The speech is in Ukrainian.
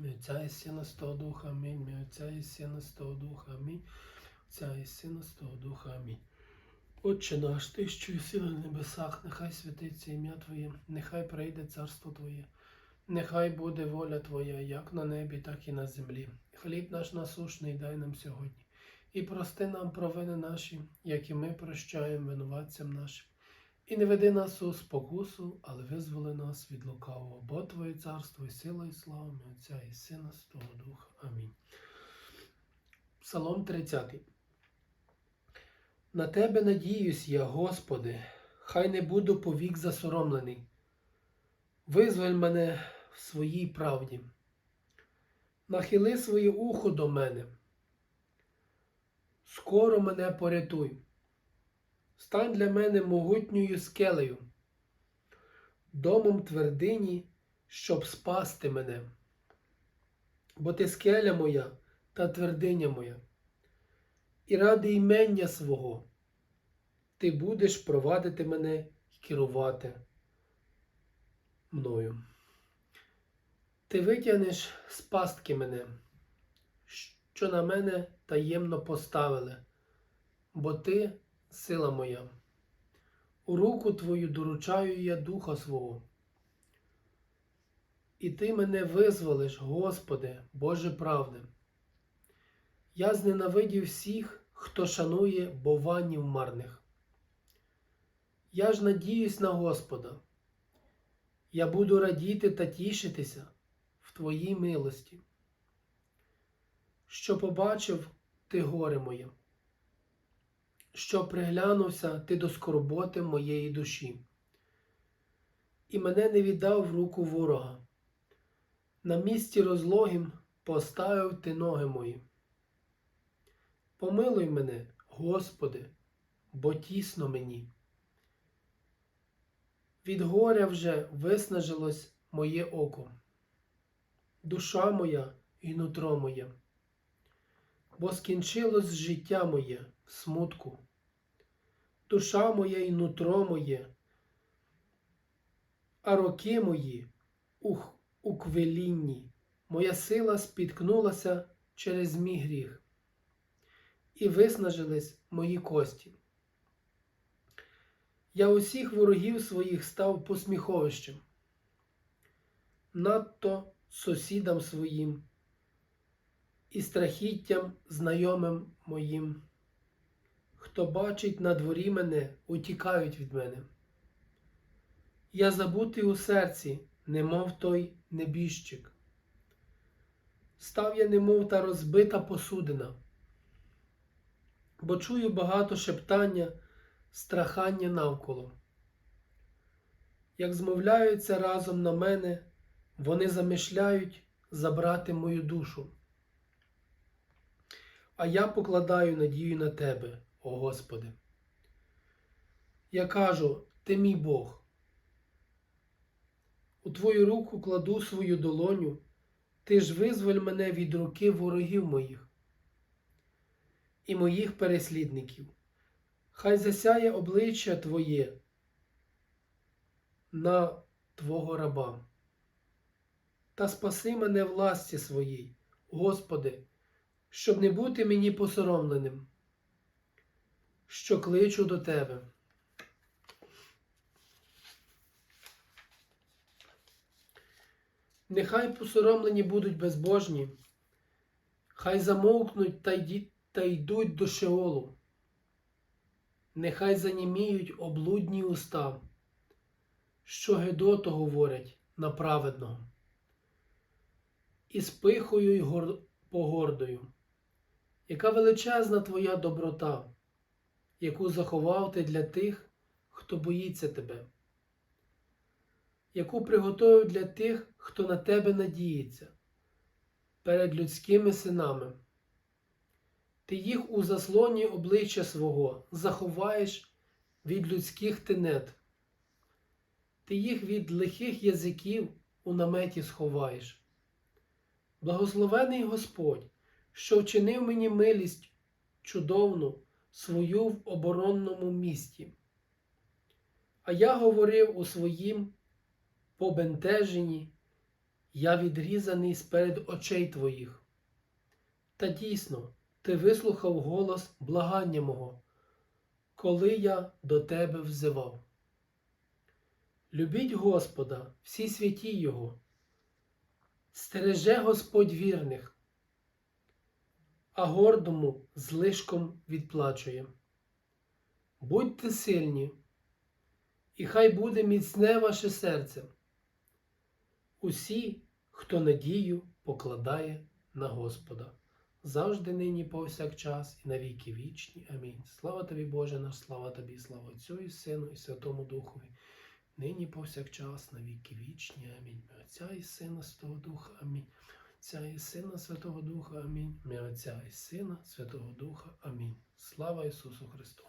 Отця і Сина Святого Духа, Амінь. Отця і Сина Святого Духа, Амінь. Отця і Сина Святого Духа, Амінь. Отче наш, ти, що єси на небесах, нехай святиться ім'я Твоє, нехай прийде царство Твоє, нехай буде воля Твоя, як на небі, так і на землі. Хліб наш насушний дай нам сьогодні. І прости нам провини наші, як і ми прощаємо винуватцям нашим. І не веди нас у спокусу, але визволи нас від лукавого, бо Твоє царство і сила, і слава ми Отця і Сина Святого Духа. Амінь. Псалом 30. На Тебе надіюсь я, Господи, хай не буду повік засоромлений. Визволь мене в своїй правді. Нахили своє ухо до мене. Скоро мене порятуй. Стань для мене могутньою скелею, домом твердині, щоб спасти мене. Бо ти скеля моя та твердиня моя, і ради імення свого ти будеш провадити мене і керувати мною. Ти витягнеш з пастки мене, що на мене таємно поставили, бо ти сила моя. У руку твою доручаю я духа свого. І ти мене визволиш, Господи, Боже правди. Я зненавидів всіх, хто шанує бованів марних. Я ж надіюсь на Господа. Я буду радіти та тішитися в Твоїй милості. Що побачив ти горе моє що приглянувся ти до скорботи моєї душі, і мене не віддав в руку ворога. На місці розлогім поставив ти ноги мої. Помилуй мене, Господи, бо тісно мені. Від горя вже виснажилось моє око, душа моя і нутро моє, бо скінчилось життя моє в смутку душа моя і нутро моє, а роки мої у, у квелінні, моя сила спіткнулася через мій гріх, і виснажились мої кості. Я усіх ворогів своїх став посміховищем, надто сусідам своїм і страхіттям знайомим моїм хто бачить на дворі мене, утікають від мене. Я забутий у серці, немов той небіжчик. Став я, немов та розбита посудина, бо чую багато шептання, страхання навколо. Як змовляються разом на мене, вони замишляють забрати мою душу. А я покладаю надію на тебе о Господи. Я кажу, ти мій Бог. У Твою руку кладу свою долоню, ти ж визволь мене від руки ворогів моїх і моїх переслідників. Хай засяє обличчя Твоє на Твого раба. Та спаси мене в ласті своїй, Господи, щоб не бути мені посоромленим що кличу до тебе. Нехай посоромлені будуть безбожні, хай замовкнуть та, йді, та йдуть до Шеолу, нехай заніміють облудні уста, що Гедоту говорять на праведного, і з пихою й гор... погордою, яка величезна твоя доброта яку заховав ти для тих, хто боїться тебе, яку приготовив для тих, хто на тебе надіється, перед людськими синами. Ти їх у заслоні обличчя свого заховаєш від людських тенет, ти їх від лихих язиків у наметі сховаєш. Благословений Господь, що вчинив мені милість чудовну свою в оборонному місті. А я говорив у своїм побентеженні, я відрізаний сперед очей твоїх. Та дійсно, ти вислухав голос благання мого, коли я до тебе взивав. Любіть Господа, всі святі Його, стереже Господь вірних, а гордому злишком відплачує. Будьте сильні, і хай буде міцне ваше серце. Усі, хто надію покладає на Господа, завжди нині повсякчас і на віки вічні. Амінь. Слава тобі, Боже наш, слава тобі, слава Отцю і Сину, і Святому Духові, нині повсякчас, на віки вічні. Амінь. Отця і Сина, Святого Духа. Амінь. Отця і Сина, Святого Духа. Амінь. Ми Отця і Сина, Святого Духа. Амінь. Слава Ісусу Христу!